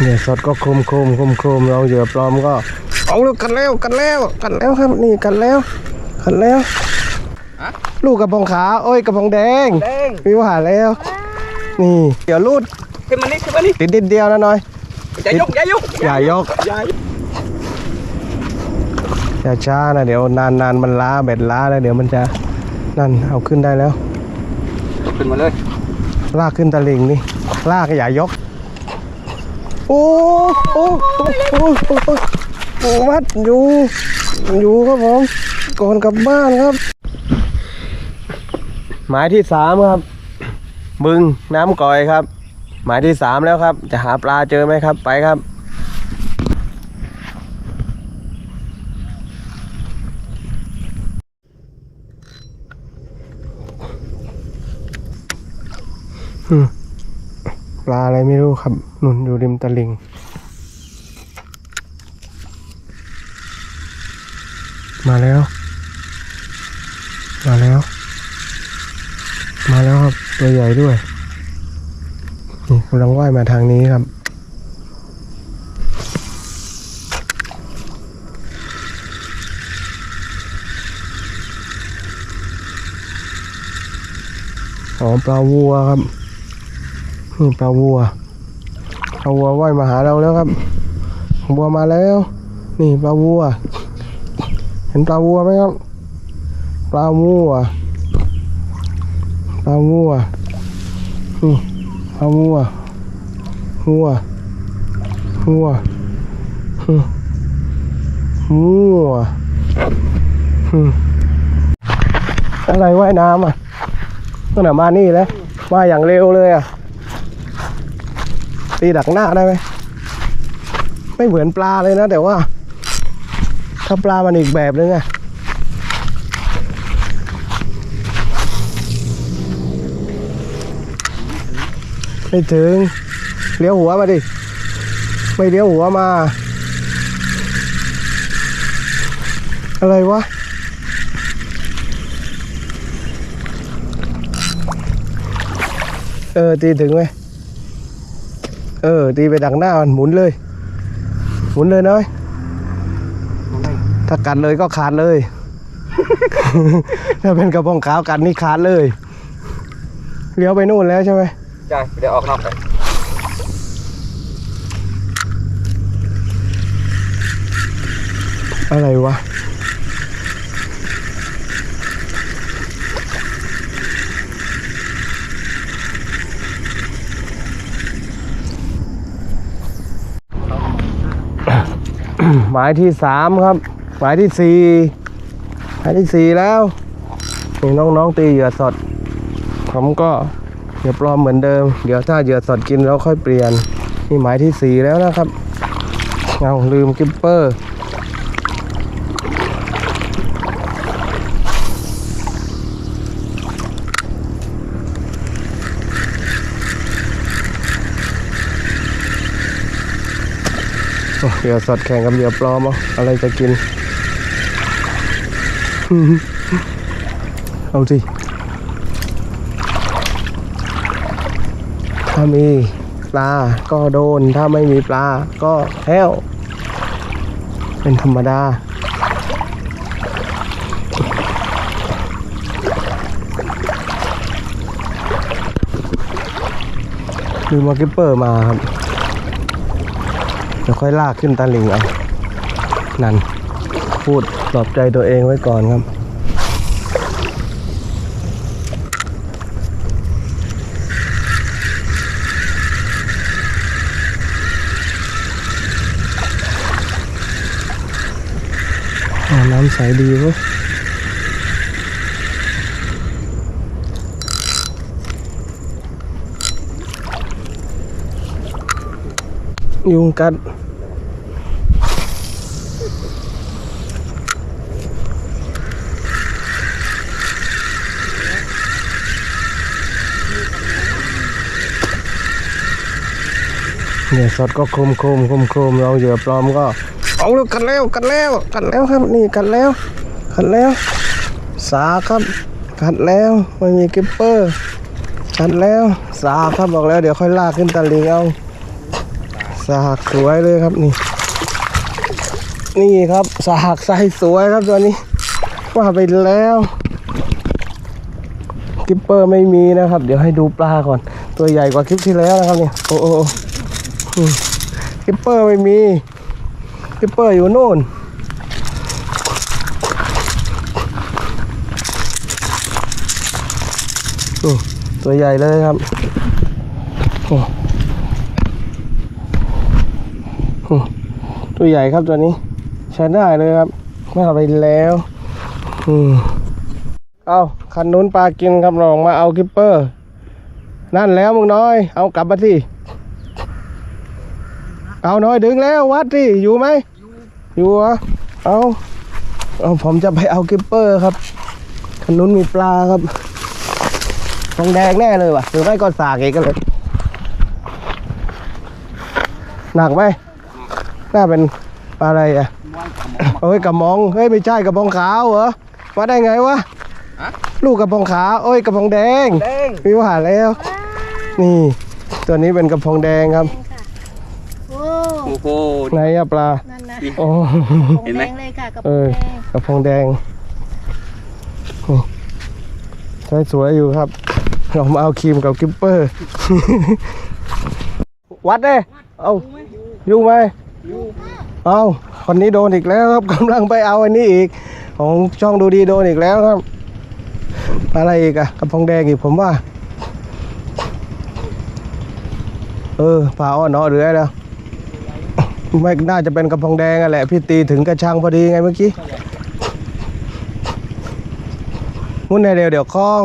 เนี่ยสดก็โคมโคมโคมโคมเราเหยื่อปลอมก็ เอาแล้วกันแล้วกันแล้วกันแล้วครับนี่กันแล้วกันแล้วฮะลูกกระพงขาวโอ้ยกระพงแดงแดง วิวหาแล้ว นี่เดี๋ยวลูดขึ้นมานี่ขึ้นมานี่ติดนิดเดียวนะน้อย อย่ายกอย่ายกอย่ายกอย่ายกอย่าช้านะเดี๋ยวนานนานๆมันล้าเบ็ดล้าแล้วเดี๋ยวมันจะนั่นเอาขึ้นได้แล้ว ขึ้นมาเลย ลากขึ้นตะลิงนี่ลากอย่ายก โอ้โอ้โอ้โอ้โอ้วัดอยู่ อยู่ครับผม ก่อนกลับบ้านครับ หมายที่สามครับ บึงน้ำก่อยครับ หมายที่สามแล้วครับ จะหาปลาเจอไหมครับ ไปครับ ปลาอะไรไม่รู้ครับนุนอยู่ริมตลิงมาแล้ว มาแล้ว มาแล้วครับ ตัวใหญ่ด้วยนี่กำลังว่ายมาทางนี้ครับ อ๋อปลาวัวครับ นี่ปลาวัวปลาวัวว่ายมาหาเราแล้วครับวัวมาแล้ว นี่ปลาวัว เห็นปลาวัวไหมครับปลาวัวปลาวัวนี่ปลาวัววัววัวฮึวัวฮึอะไรว่ายน้ำอะตั้งแต่มานี่แล้วมาอย่างเร็วเลยอะ ตีดักหน้าได้ไหมไม่เหมือนปลาเลยนะ แต่ว่า ถ้าปลามันอีกแบบนึงอะไม่ถึงเลี้ยวหัวมาดิ ไม่เลี้ยวหัวมา อะไรวะเออตีถึงไหม เออ ตีไปดักหน้ามันหมุนเลย หมุนเลยน้อยถ้ากัดเลยก็ขาดเลย ถ้าเป็นกระพงขาวกัดนี่ขาดเลยเลี้ยวไปนู่นแล้วใช่ไหมใช่เดี๋ยวออกนอกไปอะไรวะ หมายที่สามครับ หมายที่สี่หมายที่สี่แล้วนี่น้องๆตีเหยื่อสด ผมก็เหยื่อปลอมเหมือนเดิม เดี๋ยวถ้าเหยื่อสดกินแล้วค่อยเปลี่ยนนี่หมายที่สี่แล้วนะครับเอาลืมกิปเปอร์ เหยื่อสดแข่งกับเหยื่อปลอมอาอะไรจะกิน เอาสิถ้ามีปลาก็โดน ถ้าไม่มีปลาก็แห้ว เป็นธรรมดามีมาร์กิปเปอร์มาครับ เดี๋ยวค่อยลากขึ้นตาลิงเอา นั่น พูดปลอบใจตัวเองไว้ก่อนครับ น้ำใสดีเว้ยยุงกัด เนี่ยสดก็โคมโคมโคมโคมเราเหยื่อปลอมก็เอาแล้วกันแล้วกันแล้วกันแล้วครับนี่กันแล้วกันแล้ว สาครับกัดแล้วไม่มีกิปเปอร์กัดแล้วสาครับบอกแล้วเดี๋ยวค่อยลากขึ้นตะลิงเอาสากสวยเลยครับนี่ นี่ครับสากไซส์สวยครับตัวนี้ว่าไปแล้วกิปเปอร์ไม่มีนะครับ เดี๋ยวให้ดูปลาก่อน ตัวใหญ่กว่าคลิปที่แล้วนะครับเนี่ยโอ้โกิปเปอร์ไม่มีกิปเปอร์อยู่โน่นตัวใหญ่เลยครับตัวใหญ่ครับตัวนี้ ใช้ได้เลยครับ ไม่เอาไปแล้วอเอาคันนู้นปลากินครับลองมาเอากิปเปอร์ นั่นแล้วมึงน้อย เอากลับมาที่ เอาน้อยดึงแล้ววัดที่อยู่ไหมอยู่เหรอเอาเอาผมจะไปเอากิปเปอร์ครับคันนู้นมีปลาครับทองแดงแน่เลยว่ะหรือไม่ก็สากอีกก็เลย หนักไหมน่าเป็นปลาอะไรอะเฮ้ยกระมองเฮ้ยไม่ใช่กระบองขาวเหรอมาได้ไงวะฮะลูกกระบองขาวเอ้ยกระบองแดงแดงมีว่าแล้ว นี่ ตัวนี้เป็นกระพงแดงครับโอ้ โอ้โหไหนอะปลา นั่นนะโอ้เห็นไหมแดงเลยค่ะกับเออแดงกระพงแดงนี่ใช้สวยอยู่ครับ เรามาเอาครีมกับกิปเปอร์ วัดเด้เอาอยู่ไหมเอาคนนี้โดนอีกแล้วครับกำลังไปเอาอันนี้อีก ของช่องดูดีโดนอีกแล้วครับ อะไรอีกอะกระพงแดงอีกผมว่า เออปลาอ้อนเนาะหรืออะไรแล้ว ไม่น่าจะเป็นกระพงแดงอะแหละพี่ตีถึงกระชังพอดีไงเมื่อกี้มุ่นให้เร็วเดี๋ยวคล้อง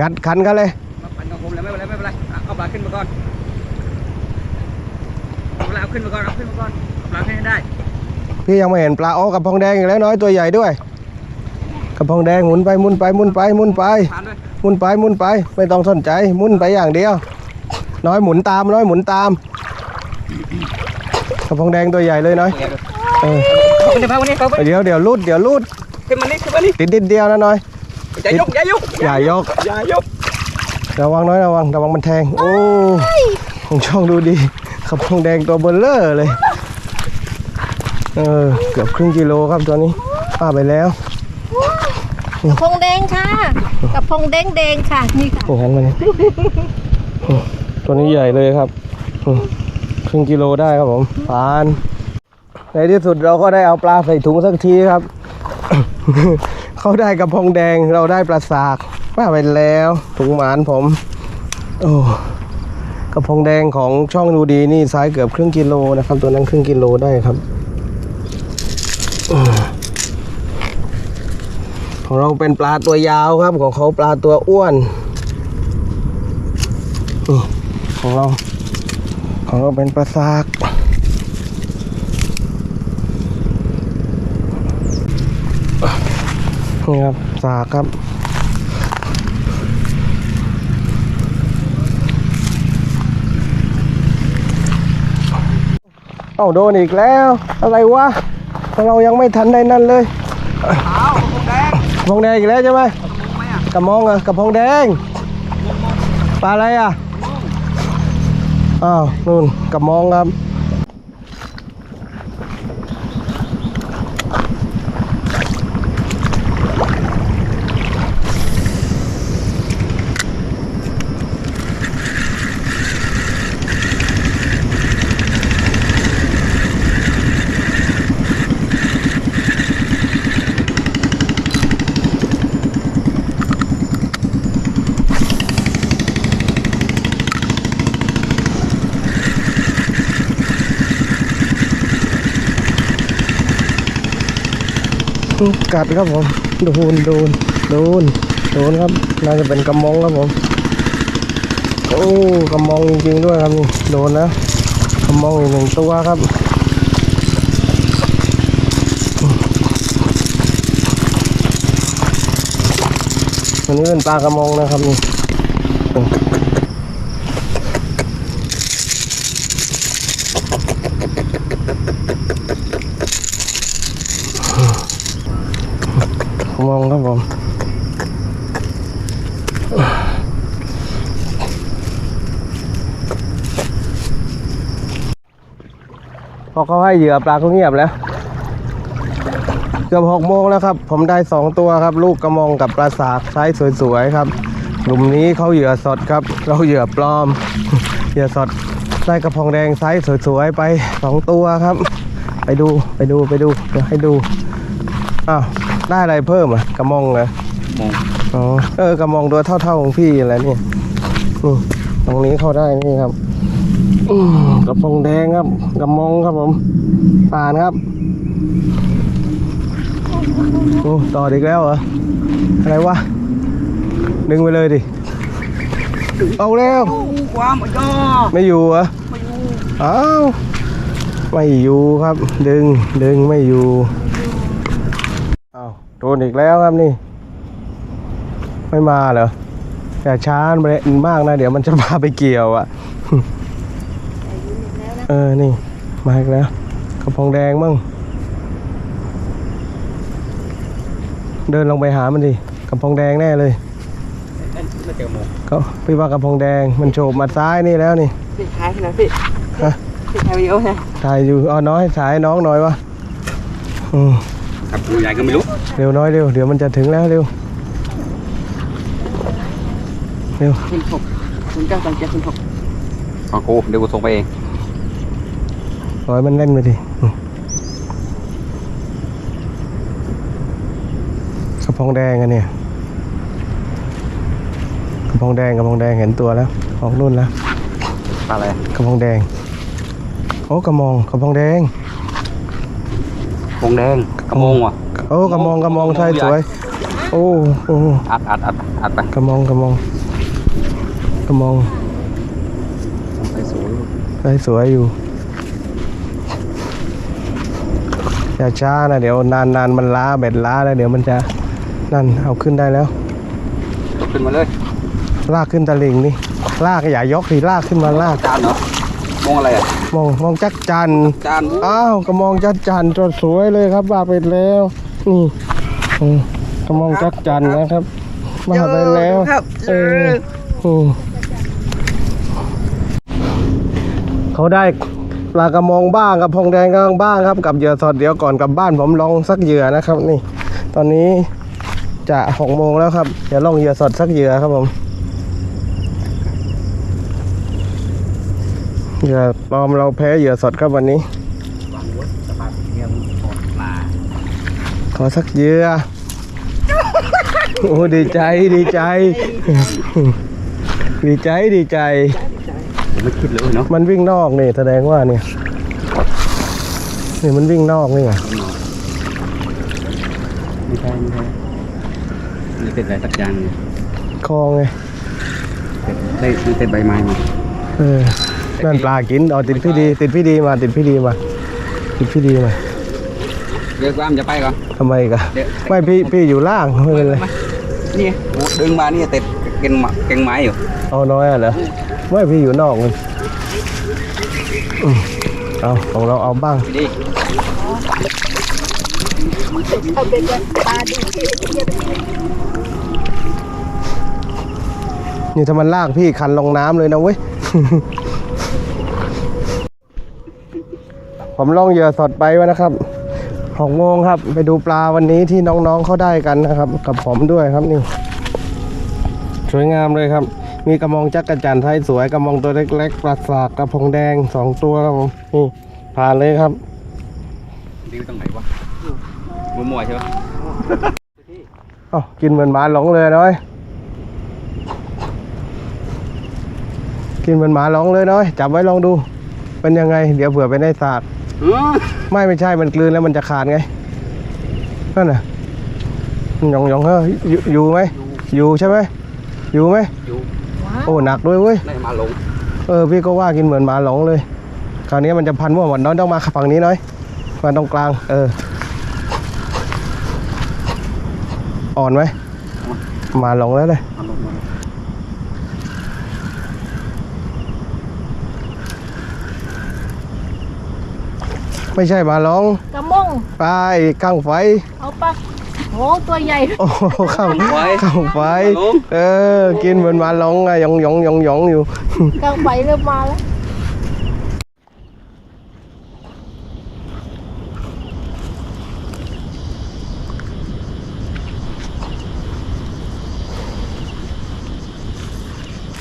งัดคันกันเลยมาปั่นกับผมแล้วไม่เป็นไรไม่เป็นไรอะเอาปลาขึ้นมาก่อนเอาปลาเอาขึ้นมาก่อนเอาขึ้นมาก่อนเอาปลาขึ้นให้ได้พี่ยังไม่เห็นปลาโอ้กระพงแดงอีกแล้วน้อยตัวใหญ่ด้วยกระพงแดงหมุนไปหมุนไปหมุนไปหมุนไปทานด้วยหมุนไปหมุนไป ไม่ต้องสนใจหมุนไปอย่างเดียว น้อยหมุนตามน้อยหมุนตามก ระพงแดงตัวใหญ่เลยน้อยเออเอาขึ้นมาวันนี้เขาไปเดี๋ยวเดี๋ยวลูดเดี๋ยวลูดขึ้นมานี่ขึ้นมานี่ติดนิดเดียวนะน้อยอย่ายกอย่ายกอย่ายกอย่ายกระวังน้อยระวังระวังมันแทงโอ้ของช่องดูดีกระพงแดงตัวเบลเลอร์เลยเออเกือบครึ่งกิโลครับตัวนี้ป้าไปแล้วกับพงแดงค่ะกับพงแดงแดงค่ะนี่ค่ะโอย่างนั้นมันตัวนี้ใหญ่เลยครับ รึ่งกิโลได้ครับผมปานในที่สุดเราก็ได้เอาปลาใส่ถุงสักทีครับ เขาได้กระพงแดงเราได้ปลาสากป้าไปแล้วถุงหมานผม โอ้กระพงแดงของช่องดูดีนี่ไซส์เกือบครึ่งกิโลนะครับ ตัวนั้นครึ่งกิโลได้ครับอของเราเป็นปลาตัวยาวครับ ของเขาปลาตัวอ้วนของเรา ของเราเป็นปลาซากนี่ครับสากครับเอ้าโดนอีกแล้ว อะไรวะ เรายังไม่ทันได้นั่นเลยเอาผมแดงพงแดงอีกแล้วใช่ไหมมองไหมอะกระมองอะกระพงแดงปลาอะไรอะ อ้าวนู่นกับมองครับ กัดครับผมโดนโดนโดนโดนครับน่าจะเป็นกระมองครับผมโอ้กระมองจริงๆด้วยครับนี่โดนนะกระมองอีกหนึ่งตัวครับวันนี้เป็นปลากระมองนะครับนี่ มงครับผมพอเขาให้เหยื่อปลาก็เงียบแล้ว เกือบหกโมงแล้วครับ ผมได้สองตัวครับ ลูกกระมองกับปลาสากไซส์สวยๆครับหลุมนี้เขาเหยื่อสดครับ เราเหยื่อปลอม เหยื่อสดได้กระพงแดงไซส์สวยๆไปสองตัวครับ ไปดูไปดูไปดูเดี๋ยวให้ดูอ้าว ได้อะไรเพิ่มอะกระมองเหรอมองอ๋อเออกระมองตัวเท่าๆของพี่อะไรเนี่ยนี่ตรงนี้เข้าได้นี่ครับอืมกระพงแดงครับกระมองครับผมผ่านครับโอ้ต่ออีกแล้วเหรออะไรวะดึงไปเลยดิเอาแล้วความย่อไม่อยู่เหรอไม่อยู่อ้าวไม่อยู่ครับ ดึงดึงไม่อยู่อ้าวโดนอีกแล้วครับนี่ ไม่มาเหรอแต่ช้าไปมากนะ เดี๋ยวมันจะพาไปเกี่ยวอะ่ะเออนี่ มาอีกแล้วกระพงแดงมั่งเดินลงไปหามันดิกระพงแดงแน่เลยไม่เจอมองเขาพี่ว่ากระพงแดงมันโฉบมาซ้ายนี่แล้วนี่พี่ถ่ายขนาดพี่ฮะพี่ถ่ายวิดีโอใช่ถ่ายอยู่เอาน้อยถ่ายน้องหน่อยวะอืม ครับกูใหญ่ก็ไม่รู้ เร็วน้อยเร็ว เดี๋ยวมันจะถึงแล้วเร็ว เร็วคุณหกคุณเก้าสองเจ็ดคุณหกของกูเดี๋ยวกูส่งไปเองปล่อยมันเล่นไปดิอืมกระพงแดงอันเนี่ยกระพงแดงกระพงแดงเห็นตัวแล้ว ออกนู่นแล้ว ปลาอะไรกระพงแดง โอ้กระมองกระพงแดงพ งแดงกระมงว่ะโอ้กระมองกระมองใช่สวย โอ้โอ้อัดอัดอัดอัดไปกระมองกระมองกระมองไปสวยได้สวยอยู่อย่าช้านะเดี๋ยวนานนานมันล้าเบ็ดล้าแล้วเดี๋ยวมันจะนั่นเอาขึ้นได้แล้วตกขึ้นมาเลย ลากขึ้นตะลิงนี่ลากอย่ายกสิลากขึ้นมาลากจานเหรอ มองอะไรอะมองมองจักจันจานอ้าวกระมองจักจันตัวสวยเลยครับว่าไปแล้วนี่อืมกระมองจักจันนะครับมาไปแล้วครับเอออืมเขาได้ปลากระมองบ้างกับพงแดงกางบ้างครับ กับเหยื่อสดเดี๋ยวก่อนกลับบ้านผมลองสักเหยื่อนะครับ นี่ ตอนนี้จะหกโมงแล้วครับเดี๋ยวลองเหยื่อสดสักเหยื่อครับผม เหยื่อปลอมเราแพ้เหยื่อสดครับวันนี้วางวุ้นสะบัดเงี้ยปอดปลาขอสักเหยื่อโอ้ดีใจดีใจ ดีใจดีใจผมไม่คิดเลยเนาะมันวิ่งนอกนี่แสดงว่าเนี่ยนี่มันวิ่งนอกนี่ไงไม่ใช่ไม่ใช่นี่เป็นอะไรสักอย่างเนี่ยคลองไงได้ซื้อเต็มใบไม้มาเออ นั่นปลากินเอาติดพี่ดี ติดพี่ดีมาติดพี่ดีมา ติดพี่ดีมาเดี๋ยวกล้ามจะไปก่อนทำไมกันเดี๋ยวไม่พี่พี่อยู่ล่างไม่เป็นไรนี่โอ้ดึงมานี่ติดเก่งหมากเก่งไม้อยู่เอาน้อยอะเหรอไม่พี่อยู่นอกเลยอืมเอาของเราเอาบ้างดีเอาเป็นปลาดีที่นี่ถ้ามันลากพี่คันลงน้ำเลยนะเว้ย ผมลองเหยื่อสดไปวะนะครับหกโมงครับ ไปดูปลาวันนี้ที่น้องๆเขาได้กันนะครับ กับผมด้วยครับนี่ สวยงามเลยครับ มีกระมองจักรจันทร์ไทยสวยกระมองตัวเล็กๆปลาสากกระพงแดงสองตัวครับผมนี่ผ่านเลยครับดีตรงไหนวะมัวมัวใช่ปะเอ้ากินเหมือนหมาหลงเลยน้อย กินเหมือนหมาหลงเลยน้อย จับไว้ลองดู เป็นยังไง เดี๋ยวเผื่อไปได้สากอือ ไม่ไม่ใช่มันกลืนแล้วมันจะขาดไงนั่นน่ะหยองหยองเฮ้ยอยู่อยู่ไหมอยู่ใช่ไหมอยู่ไหมอยู่โอ้หนักด้วยเว้ยได้มาหลงเออพี่ก็ว่ากินเหมือนหมาหลงเลย คราวนี้มันจะพันมั่วหมดน้อยต้องมาฝั่งนี้น้อยมาตรงกลาง เออ อ่อนไหมหมาหลงแล้วเลย ไม่ใช่มาลองกระมงปลาข้างไฟ เอาปลาโอ้ตัวใหญ่โอ้ข้างไฟข้างไฟ เออ กินเหมือนมาลองไงยองยองยองยองอยู่ข้างไฟเริ่มมาแล้ว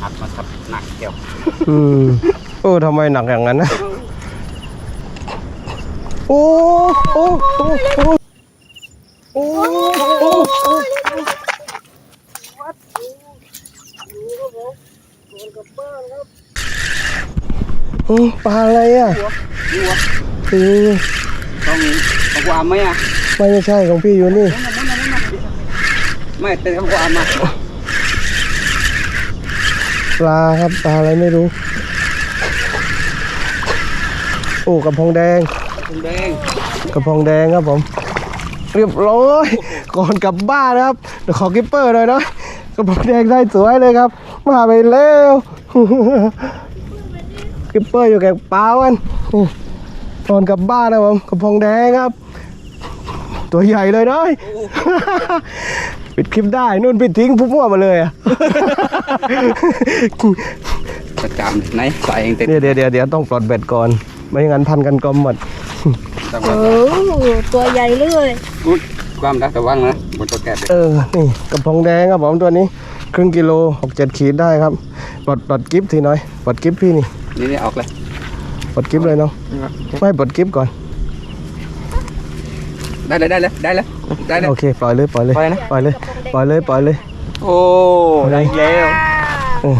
หักมาทับหนักเกี่ยวอออทำไมหนักอย่างนั้นนะ โอ้โอ้โอ้โอ้โอ้โอ้โอ้อืมปลาอะไรอะอืมต้องต้องกูอามไหมอะไม่ใช่ของพี่อยู่นี่ ไม่เต้นของกูอามมาปลาครับปลาอะไรไม่รู้ โอ้กระพงแดง แดงกระพงแดงครับผม เรียบร้อยก่อนกลับบ้านนะครับเดี๋ยวขอกิปเปอร์หน่อยเนาะกระพงแดงได้สวยเลยครับ มาไปแล้วกิปเปอร์อยู่แก่เปล่ากันนี่ก่อนกลับบ้านนะผมกระพงแดงครับ ตัวใหญ่เลยเนาะปิดคลิปได้นู่นปิดทิ้งพุ่มั่วมาเลยอะประจำไหนใส่เองเต้นเดี๋ยวเดี๋ยวเดี๋ยวเดี๋ยวต้องปลดเบ็ดก่อน ไม่งั้นพันกันกลมหมด จังหโอ้วะตัวใหญ่เลยกูความรักระวังนะบนตัวแกะเออ นี่กระพงแดงครับผมตัวนี้ ครึ่งกิโลหกเจ็ดขีดได้ครับปลดปลดกิฟทีหน่อยปลดกิฟพี่นี่นี่นี่ออกเลยปลดกิฟเลยน้องไม่ปลดกิฟก่อน ได้เลยได้เลยได้เลยได้เลยโอเคปล่อยเลยปล่อยเลยปล่อยนะปล่อยเลยปล่อยเลยปล่อยเลย โอ้ได้แล้วเออ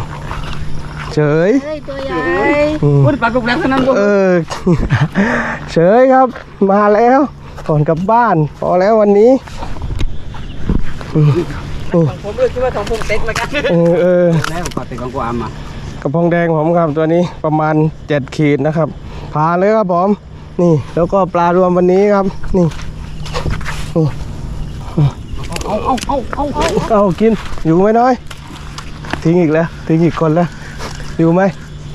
เฉยเฮ้ยตัวใหญ่ อืมพูดปลากุกแรงเท่านั้นกูเออเฉยครับ มาแล้วก่อนกลับบ้าน พอแล้ววันนี้อืมอืมผมเลยคิดว่าทองพุ่งเต็กมากันเออเออแล้วปลาเต็กของกูอามมากระพงแดงผมครับตัวนี้ประมาณเจ็ดขีดนะครับพาเลยครับผมนี่ แล้วก็ปลารวมวันนี้ครับ นี่เอาเอาเอาเอาเอาเอากินอยู่ไหมน้อย ทิ้งอีกแล้ว ทิ้งอีกคนแล้ว อยู่ไหม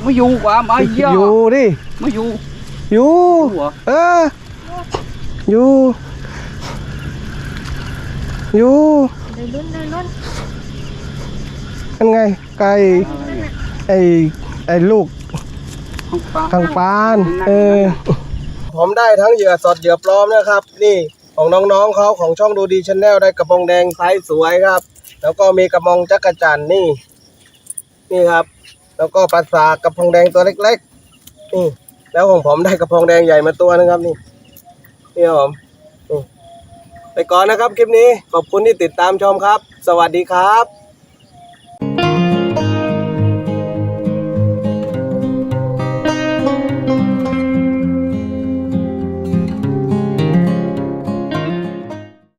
ไม่อยู่กว่ามาเยอะอยู่ดิไม่อยู่ อยู่อยู่เหรอเอออยู่อยู่ได้ลุ้นได้ลุ้นนั่นไงไก่ไอไอลูกของปลาทางปานเออผมได้ทั้งเหยื่อสดเหยื่อปลอมนะครับ นี่ของน้องๆเขาของช่องดูดีชาแนลได้กระปองแดงไซส์สวยครับ แล้วก็มีกระมองจักรจันทร์นี่ นี่ครับ แล้วก็ปลาสากกระพงแดงตัวเล็กๆนี่แล้วของผมได้กระพงแดงใหญ่มาตัวนะครับนี่นี่ครับผมไปก่อนนะครับคลิปนี้ขอบคุณที่ติดตามชมครับ สวัสดีครับ